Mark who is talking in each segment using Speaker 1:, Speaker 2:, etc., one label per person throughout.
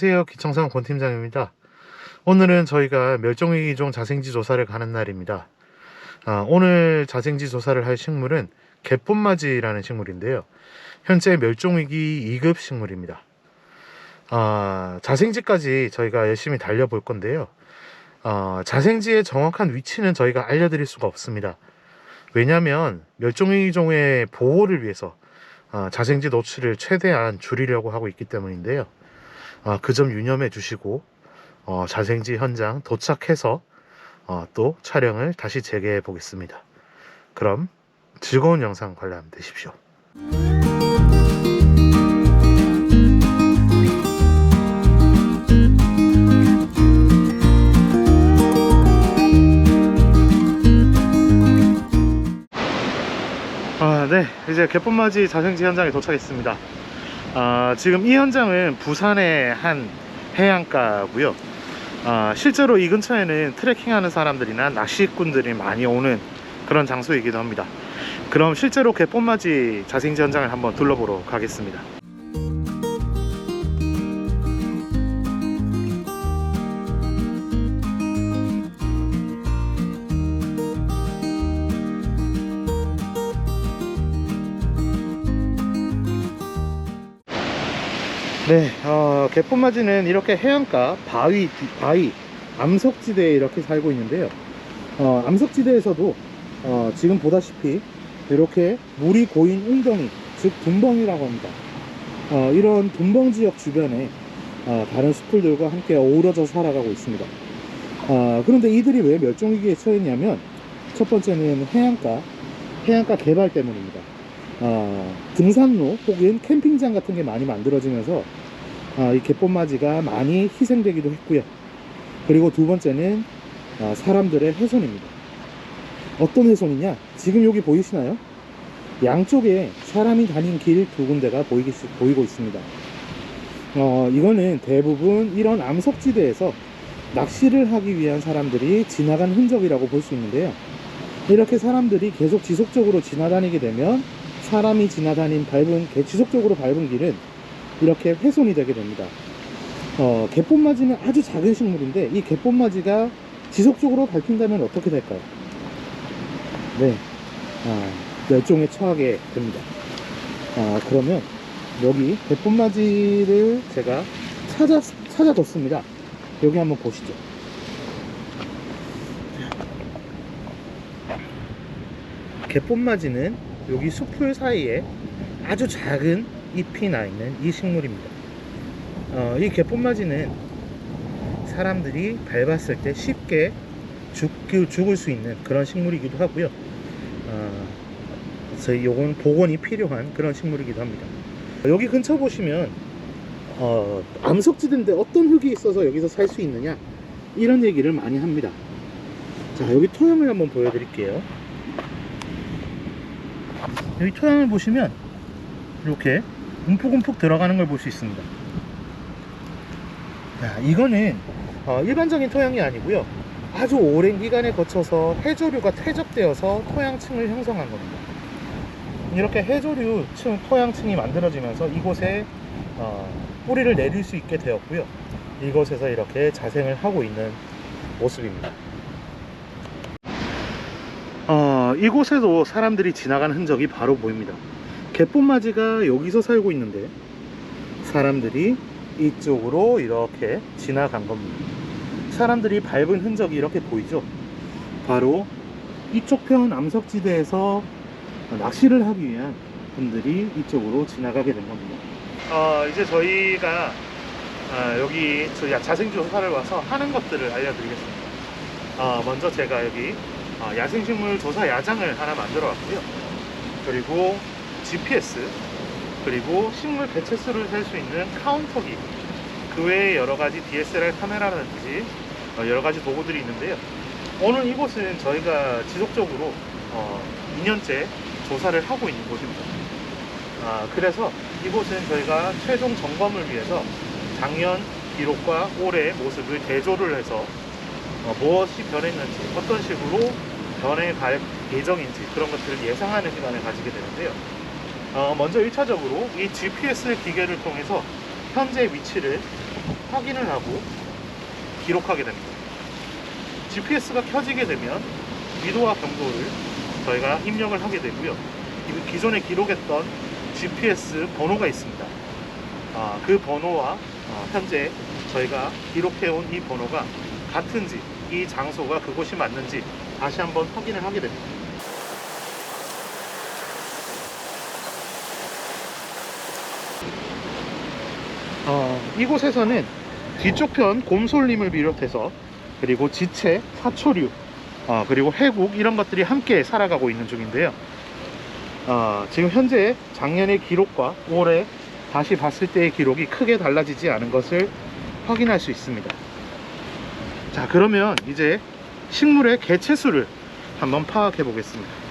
Speaker 1: 안녕하세요. 기청산 권팀장입니다. 오늘은 저희가 멸종위기종 자생지 조사를 가는 날입니다. 아, 오늘 자생지 조사를 할 식물은 개뿐맞이라는 식물인데요. 현재 멸종위기 2급 식물입니다. 아, 자생지까지 저희가 열심히 달려볼 건데요. 아, 자생지의 정확한 위치는 저희가 알려드릴 수가 없습니다. 왜냐하면 멸종위기종의 보호를 위해서 아, 자생지 노출을 최대한 줄이려고 하고 있기 때문인데요. 아, 그점 유념해 주시고 어, 자생지 현장 도착해서 어, 또 촬영을 다시 재개해 보겠습니다. 그럼 즐거운 영상 관람 되십시오. 아, 네. 이제 개뿐맞이 자생지 현장에 도착했습니다. 아, 지금 이 현장은 부산의 한 해안가고요. 아, 실제로 이 근처에는 트레킹하는 사람들이나 낚시꾼들이 많이 오는 그런 장소이기도 합니다. 그럼 실제로 개뿐맞이 자생지 현장을 한번 둘러보러 가겠습니다. 네, 어, 개뿐맞이는 이렇게 해안가, 바위, 뒤- 바위, 암석지대에 이렇게 살고 있는데요. 어, 암석지대에서도 어, 지금 보다시피 이렇게 물이 고인 웅덩이, 즉 둔벙이라고 합니다. 어, 이런 둔벙 지역 주변에 어, 다른 숲들과 함께 어우러져 살아가고 있습니다. 어, 그런데 이들이 왜 멸종위기에 처했냐면 첫 번째는 해안가, 해안가 개발 때문입니다. 어, 등산로 혹은 캠핑장 같은 게 많이 만들어지면서 아, 이 개꽃맞이가 많이 희생되기도 했고요. 그리고 두 번째는 아, 사람들의 훼손입니다. 어떤 훼손이냐? 지금 여기 보이시나요? 양쪽에 사람이 다닌 길 두 군데가 보이기, 보이고 있습니다. 어, 이거는 대부분 이런 암석지대에서 낚시를 하기 위한 사람들이 지나간 흔적이라고 볼 수 있는데요. 이렇게 사람들이 계속 지속적으로 지나다니게 되면 사람이 지나다닌 밟은 개- 지속적으로 밟은 길은 이렇게 훼손이 되게 됩니다. 어, 개꽃맞이는 아주 작은 식물인데 이 개꽃맞이가 지속적으로 밟힌다면 어떻게 될까요? 네, 아, 멸종에 처하게 됩니다. 아, 그러면 여기 개꽃맞이를 제가 찾아 찾아뒀습니다. 여기 한번 보시죠. 개꽃맞이는 여기 숲풀 사이에 아주 작은 잎이 나 있는 이 식물입니다. 어, 이 개꽃맞이는 사람들이 밟았을 때 쉽게 죽, 죽을 수 있는 그런 식물이기도 하고요. 어, 저희 요건 복원이 필요한 그런 식물이기도 합니다. 여기 근처 보시면 어, 암석지대인데 어떤 흙이 있어서 여기서 살 수 있느냐 이런 얘기를 많이 합니다. 자 여기 토양을 한번 보여드릴게요. 여기 토양을 보시면 이렇게 움푹움푹 들어가는 걸 볼 수 있습니다. 자, 이거는 어, 일반적인 토양이 아니고요. 아주 오랜 기간에 거쳐서 해조류가 퇴적되어서 토양층을 형성한 겁니다. 이렇게 해조류 층, 토양층이 만들어지면서 이곳에 어, 뿌리를 내릴 수 있게 되었고요. 이곳에서 이렇게 자생을 하고 있는 모습입니다. 어, 이곳에도 사람들이 지나간 흔적이 바로 보입니다. 개꽃맞이가 여기서 살고 있는데 사람들이 이쪽으로 이렇게 지나간 겁니다. 사람들이 밟은 흔적이 이렇게 보이죠? 바로 이쪽 편 암석지대에서 낚시를 하기 위한 분들이 이쪽으로 지나가게 된 겁니다. 어, 이제 저희가 아, 여기 저희 자생주 조사를 와서 하는 것들을 알려드리겠습니다. 어, 먼저 제가 여기 어, 야생식물 조사 야장을 하나 만들어 왔고요. 그리고 GPS, 그리고 식물 개체수를 셀 수 있는 카운터기, 그 외에 여러 가지 DSLR 카메라라든지 어, 여러 가지 도구들이 있는데요. 오늘 이곳은 저희가 지속적으로 어, 2년째 조사를 하고 있는 곳입니다. 아, 그래서 이곳은 저희가 최종 점검을 위해서 작년 기록과 올해 모습을 대조를 해서 어, 무엇이 변했는지 어떤 식으로 변해갈 예정인지 그런 것들을 예상하는 시간을 가지게 되는데요. 어, 먼저 1차적으로 이 GPS 기계를 통해서 현재 위치를 확인을 하고 기록하게 됩니다. GPS가 켜지게 되면 위도와 경도를 저희가 입력을 하게 되고요. 이 기존에 기록했던 GPS 번호가 있습니다. 아, 그 번호와 어, 현재 저희가 기록해온 이 번호가 같은지, 이 장소가 그곳이 맞는지 다시 한번 확인을 하게 됩니다. 어, 이곳에서는 뒤쪽 편 곰솔림을 비롯해서 그리고 지체, 사초류, 어, 그리고 해국 이런 것들이 함께 살아가고 있는 중인데요. 어, 지금 현재 작년의 기록과 올해 다시 봤을 때의 기록이 크게 달라지지 않은 것을 확인할 수 있습니다. 자, 그러면 이제 식물의 개체수를 한번 파악해 보겠습니다.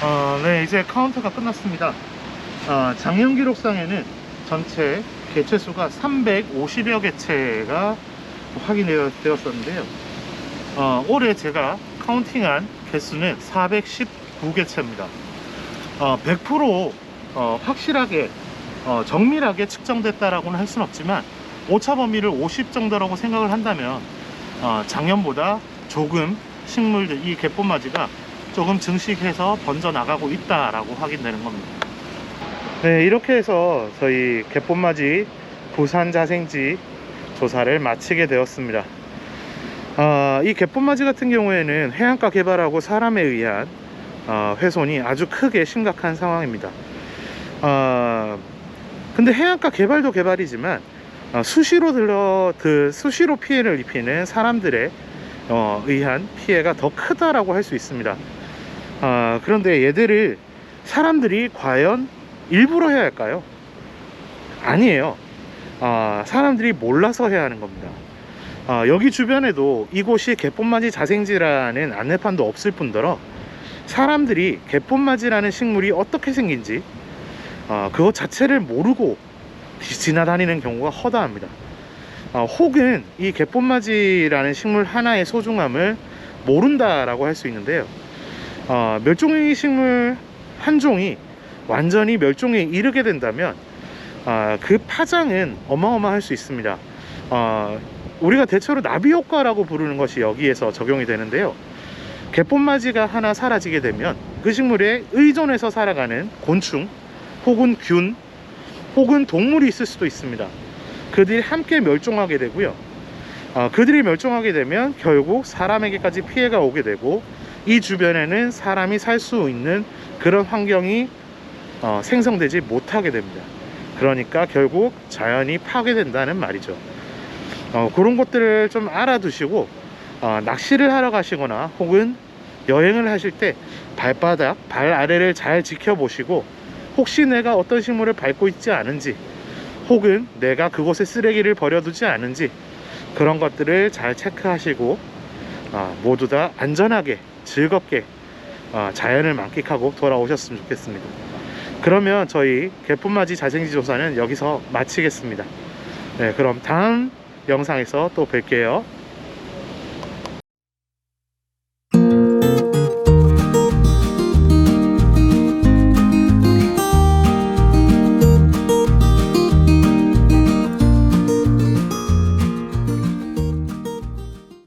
Speaker 1: 어, 네, 이제 카운트가 끝났습니다. 어, 작년 기록상에는 전체 개체 수가 350여 개체가 확인되었었는데요. 어, 올해 제가 카운팅한 개수는 419개체입니다. 어, 100% 어, 확실하게 어, 정밀하게 측정됐다라고는 할 수는 없지만 오차 범위를 50 정도라고 생각을 한다면 어, 작년보다 조금 식물들 이 개꽃맞이가 조금 증식해서 번져 나가고 있다라고 확인되는 겁니다. 네, 이렇게 해서 저희 개꽃맞이 부산 자생지 조사를 마치게 되었습니다. 아, 이 개꽃맞이 같은 경우에는 해안가 개발하고 사람에 의한 어, 훼손이 아주 크게 심각한 상황입니다. 아, 근데 해안가 개발도 개발이지만 어, 수시로 들러 그 수시로 피해를 입히는 사람들의 어, 의한 피해가 더 크다라고 할 수 있습니다. 아, 그런데 얘들을 사람들이 과연 일부러 해야 할까요? 아니에요. 아, 사람들이 몰라서 해야 하는 겁니다. 아, 여기 주변에도 이곳이 개꽃맞이 자생지라는 안내판도 없을 뿐더러 사람들이 개꽃맞이라는 식물이 어떻게 생긴지 아, 그것 자체를 모르고 지나다니는 경우가 허다합니다. 아, 혹은 이 개꽃맞이라는 식물 하나의 소중함을 모른다라고 할 수 있는데요. 어, 멸종위기 식물 한 종이 완전히 멸종에 이르게 된다면 아, 그 파장은 어마어마할 수 있습니다. 어, 우리가 대체로 나비 효과라고 부르는 것이 여기에서 적용이 되는데요. 개꽃맞이가 하나 사라지게 되면 그 식물에 의존해서 살아가는 곤충 혹은 균 혹은 동물이 있을 수도 있습니다. 그들이 함께 멸종하게 되고요. 어, 그들이 멸종하게 되면 결국 사람에게까지 피해가 오게 되고 이 주변에는 사람이 살 수 있는 그런 환경이 어, 생성되지 못하게 됩니다. 그러니까 결국 자연이 파괴된다는 말이죠. 어, 그런 것들을 좀 알아두시고 어, 낚시를 하러 가시거나 혹은 여행을 하실 때 발바닥, 발 아래를 잘 지켜보시고 혹시 내가 어떤 식물을 밟고 있지 않은지 혹은 내가 그곳에 쓰레기를 버려두지 않은지 그런 것들을 잘 체크하시고 어, 모두 다 안전하게 즐겁게 어, 자연을 만끽하고 돌아오셨으면 좋겠습니다. 그러면 저희 개뿐맞이 자생지 조사는 여기서 마치겠습니다. 네, 그럼 다음 영상에서 또 뵐게요.